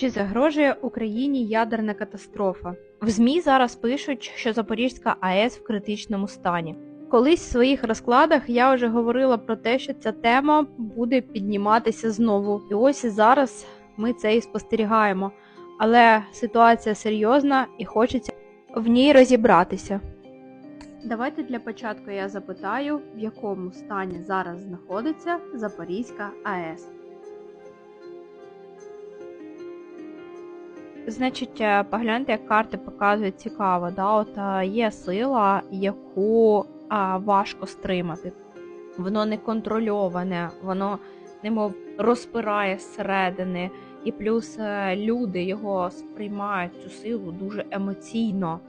Чи загрожує Україні ядерна катастрофа? В ЗМІ зараз пишуть, що Запорізька АЕС в критичному стані. Колись в своїх розкладах я вже говорила про те, що ця тема буде підніматися знову. І ось і зараз ми це і спостерігаємо. Але ситуація серйозна і хочеться в ній розібратися. Давайте для початку я запитаю, в якому стані зараз знаходиться Запорізька АЕС. Значить, е, погляньте, як карти показують цікаво. Да? От е, є сила, яку а, важко стримати. Воно не контрольоване, воно немов розпирає зсередини, і плюс е, люди його сприймають цю силу дуже емоційно.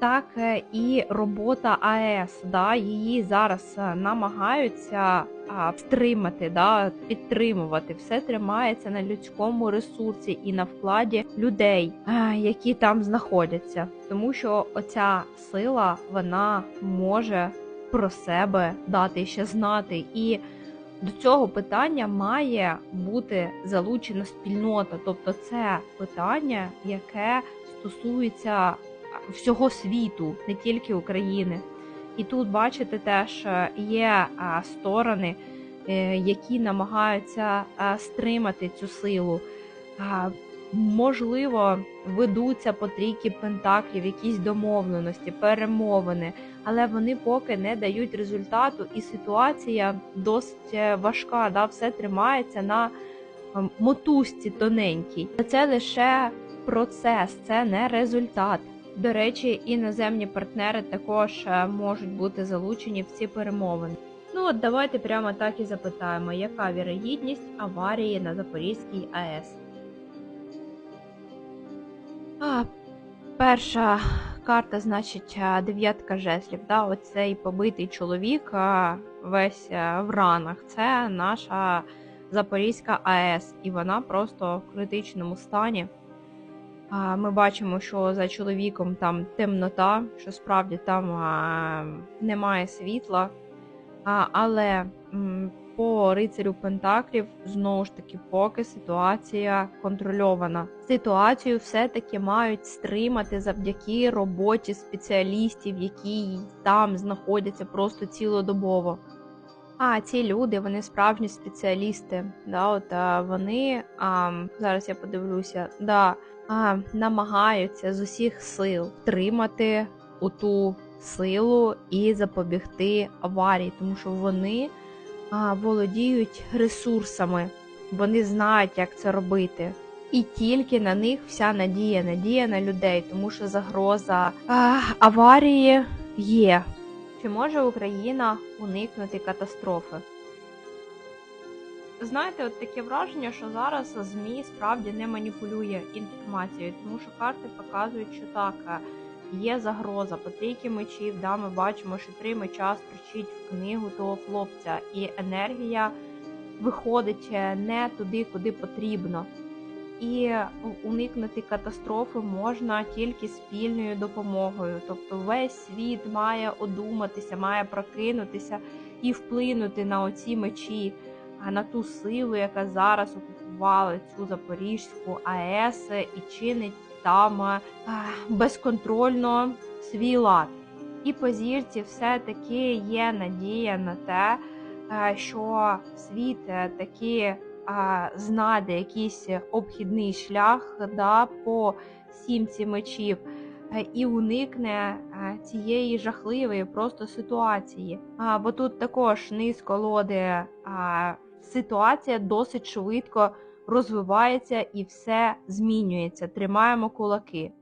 Так е, і робота АЕС, да, її зараз е, намагаються а, стримати, да, підтримувати. Все тримається на людському ресурсі і на вкладі людей, які там знаходяться. Тому що оця сила вона може про себе дати ще знати. І до цього питання має бути залучена спільнота. Тобто, це питання, яке стосується всього світу, не тільки України. І тут, бачите, теж е, є сторони, е, які намагаються стримати цю силу. Можливо, ведуться по трійки пентаклів, якісь домовленості, перемовини, але вони поки не дають результату, і ситуація досить е, важка. Да? Все тримається на мотузці тоненькій. Це лише процес, це не результат. До речі, іноземні партнери також е, можуть бути залучені в ці перемовини. Ну от давайте прямо так і запитаємо, яка вірогідність аварії на Запорізькій АЕС. А, перша карта, значить, е, дев'ятка жезлів. Да? Оцей побитий чоловік е, весь в ранах. Це наша Запорізька АЕС, і вона просто в критичному стані. Ми бачимо, що за чоловіком там темнота, що справді там немає світла. Але по рицарю Пентаклів знову ж таки, поки ситуація контрольована. Ситуацію все-таки мають стримати завдяки роботі спеціалістів, які там знаходяться просто цілодобово. А ці люди, вони справжні спеціалісти. Да, от а, вони а, зараз я подивлюся, да, а, намагаються з усіх сил тримати ту силу і запобігти аварії, тому що вони а, володіють ресурсами, вони знають, як це робити. І тільки на них вся надія, надія на людей, тому що загроза а, аварії є. Чи може Україна уникнути катастрофи? Знаєте, от таке враження, що зараз ЗМІ справді не маніпулює інформацією, тому що карти показують, що так, е, є загроза. По трійки мечів, да, ми бачимо, що три меча стрічить в книгу того хлопця, і енергія виходить е, не туди, куди потрібно. І уникнути катастрофи можна тільки спільною допомогою. Тобто весь світ має одуматися, має прокинутися і вплинути на оці мечі, на ту силу, яка зараз окупувала цю Запорізьку АЕС і чинить там безконтрольно свій лад. І по зірці все-таки є надія на те, що світ е, таки знайде якийсь обхідний шлях да, по сімці мечів е, і уникне е, цієї жахливої просто ситуації. Бо тут також низ колоди а, ситуація досить швидко розвивається і все змінюється. Тримаємо кулаки.